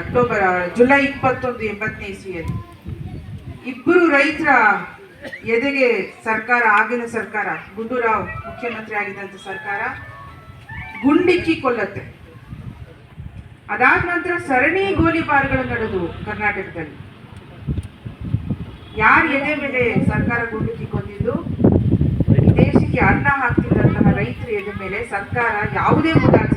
October July ಇಪ್ಪತ್ತೊಂದು, ಎಂಬತ್ತನೇ ಇಸ್ವಿಯಲ್ಲಿ. ಇಬ್ಬರು ರೈತರ ಎದೆಗೆ ಸರ್ಕಾರ, ಆಗಿನ ಸರ್ಕಾರ, ಗುಂಡೂರಾವ್ ಮುಖ್ಯಮಂತ್ರಿ ಆಗಿದ್ದಂಥ ಸರ್ಕಾರ ಗುಂಡಿಕ್ಕಿ ಕೊಲ್ಲತ್ತೆ ಅದಾದ ನಂತರ ಸರಣಿ ಗೋಲಿಬಾರ್ಗಳು ನಡೆದು ಕರ್ನಾಟಕದಲ್ಲಿ. ಯಾರ ಎದೆ ಮೇಲೆ ಸರ್ಕಾರ ಗುಂಡಿಕ್ಕಿ ಕೊಂದಿದ್ದು ದೇಶಕ್ಕೆ ಅನ್ನ ಹಾಕ್ತಿದ್ದಂತಹ ರೈತರ ಎದೆ ಮೇಲೆ ಸರ್ಕಾರ ಯಾವುದೇ ಮುಲಾಜಿಲ್ಲದೆ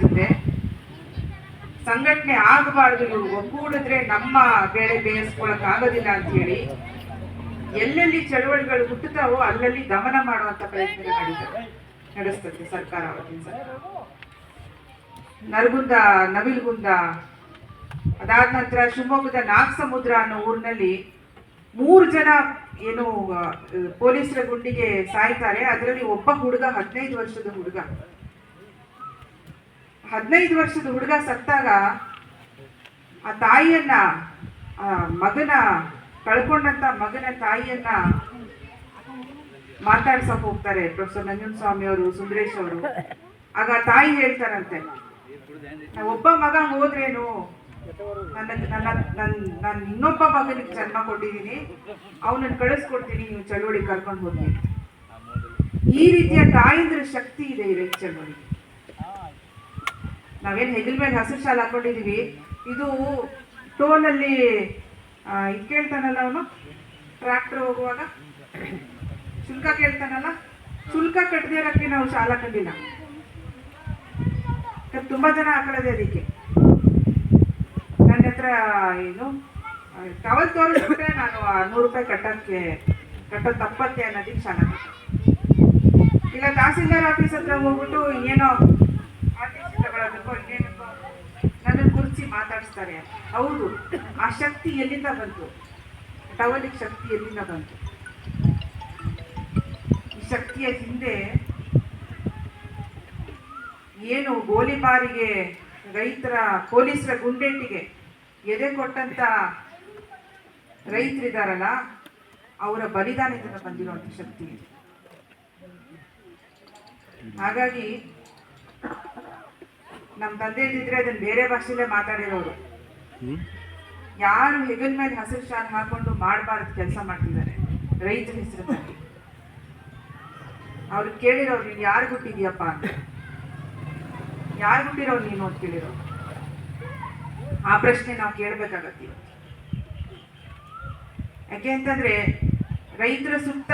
ಸಂಘಟನೆ ಆಗಬಾರ್ದು ಇವರು ಒಗ್ಗೂಡಿದ್ರೆ ನಮ್ಮ ಬೆಳೆ ಬೇಯಿಸ್ಕೊಳಕ್ ಆಗೋದಿಲ್ಲ ಅಂತ ಹೇಳಿ ಎಲ್ಲೆಲ್ಲಿ ಚಳವಳಿಗಳು ಹುಟ್ಟುತ್ತಾವೋ ಅಲ್ಲಲ್ಲಿ ದಮನ ಮಾಡುವಂತ ಪ್ರಯತ್ನ ನಡೆಸ್ತದೆ ಸರ್ಕಾರ ನರಗುಂದ, ನವಿಲ್ಗುಂದ, ಅದಾದ ನಂತರ ಶಿವಮೊಗ್ಗದ ನಾಗಸಮುದ್ರ ಅನ್ನೋ ಊರಿನಲ್ಲಿ ಮೂರು ಜನ ಏನು ಪೊಲೀಸರ ಗುಂಡಿಗೆ ಸಾಯ್ತಾರೆ. ಅದರಲ್ಲಿ ಒಬ್ಬ ಹುಡುಗ, ಹದಿನೈದು ವರ್ಷದ ಹುಡುಗ. ಹದಿನೈದು ವರ್ಷದ ಹುಡುಗ ಸತ್ತಾಗ ಆ ತಾಯಿಯನ್ನ, ಆ ಮಗನ, ಕಳ್ಕೊಂಡಂತ ಮಗನ ತಾಯಿಯನ್ನ ಮಾತಾಡ್ಸಕ್ ಹೋಗ್ತಾರೆ ಪ್ರೊಫೆಸರ್ ನಂಜನಸ್ವಾಮಿ ಅವರು, ಸುಂದರೇಶ್ ಅವರು. ಆಗ ತಾಯಿ ಹೇಳ್ತಾರಂತೆ ಒಬ್ಬ ಮಗ ಹೋದ್ರೇನು? ನನ್ನ ನನ್ನ ನನ್ನ ನಾನು ಇನ್ನೊಬ್ಬ ಮಗನಿಗೆ ಜನ್ಮ ಕೊಟ್ಟಿದ್ದೀನಿ ಅವನನ್ನು ಕಳಿಸ್ಕೊಡ್ತೀನಿ, ನೀವು ಚಳುವಳಿ ಕರ್ಕೊಂಡು ಹೋಗಿ ಈ ರೀತಿಯ ತಾಯಿಂದ್ರ ಶಕ್ತಿ ಇದೆ ರೈತ ಚಳವಳಿಗೆ. ನಾವೇನು ಹೆಗಲ್ ಮೇಲೆ ಹಸಿರು ಶಾಲು ಹಾಕೊಂಡಿದೀವಿ. ಇದು ಟೋನಲ್ಲಿ ಇದು ಕೇಳ್ತಾನಲ್ಲ ಅವನು? ಟ್ರ್ಯಾಕ್ಟರ್ ಹೋಗುವಾಗ? ಶುಲ್ಕ ಕೇಳ್ತಾನಲ್ಲ? ಶುಲ್ಕ ಕಟ್ಟದೇ ಇರೋಕ್ಕೆ ನಾವು ಶಾಲ ಕಂಡಿಲ್ಲ ತುಂಬ ಜನ ಹಾಕೊಳ್ಳೋದೇ ಅದಕ್ಕೆ. ನನ್ನ ಹತ್ರ ಏನು ಟವಲ್ ತೋರಿಸ್ಬಿಟ್ರೆ ನಾನು ನೂರು ರೂಪಾಯಿ ಕಟ್ಟೋಕ್ಕೆ, ಕಟ್ಟೋ ತಪ್ಪತ್ತೆ ಅನ್ನೋದಕ್ಕೆ ಶಾಲಾ ಇಲ್ಲ, ತಹಸೀಲ್ದಾರ್ ಆಫೀಸ್ ಹತ್ರ ಹೋಗ್ಬಿಟ್ಟು ಏನೋ ಆರ್ಟಿಸಿ ತಗೊಳ್ಳೋದಕ್ಕೋ ನನ್ನ ನನ್ನನ್ನು ಮಾತಾಡಿಸ್ತಾರೆ. ಹೌದು, ಆ ಶಕ್ತಿ ಎಲ್ಲಿಂದ ಬಂತು? ಟವಲಿಗೆ ಶಕ್ತಿ ಎಲ್ಲಿಂದ ಬಂತು? ಈ ಶಕ್ತಿಯ ಹಿಂದೆ ಏನು ಗೋಲಿಬಾರಿಗೆ ರೈತರ, ಪೊಲೀಸರ ಗುಂಡೇಟಿಗೆ ಎದೆ ಕೊಟ್ಟಂತ ರೈತರಿದ್ದಾರಲ್ಲ ಅವರ ಬಲಿದಾನದಿಂದ ಬಂದಿರುವಂತ ಶಕ್ತಿ ಹಾಗಾಗಿ ನಮ್ಮ ತಂದೆ ಇದ್ದಿದ್ರೆ ಅದನ್ನ ಬೇರೆ ಭಾಷೆಯಲ್ಲೇ ಮಾತಾಡಿರೋರು. ಯಾರು ಹೆಗಲ್ ಮೇಲೆ ಹಸಿರು ಶಾಲ್ ಹಾಕೊಂಡು ಮಾಡಬಾರ್ದು ಕೆಲಸ ಮಾಡ್ತಿದ್ದಾರೆ. ರೈತರ ಹೆಸರಿನಲ್ಲಿ ಅವ್ರು ಕೇಳಿರೋರು ನೀನು ಯಾರು ಹುಟ್ಟಿದ್ಯಪ್ಪ? ಅಂತ. ಯಾರು ಹುಟ್ಟಿರೋ ನೀನು ಅಂತ ಕೇಳಿರೋ ಆ ಪ್ರಶ್ನೆ ನಾವು ಕೇಳಬೇಕಾಗತ್ತೆ. ಯಾಕೆ ಅಂತಂದ್ರೆ ರೈತರ ಸುತ್ತ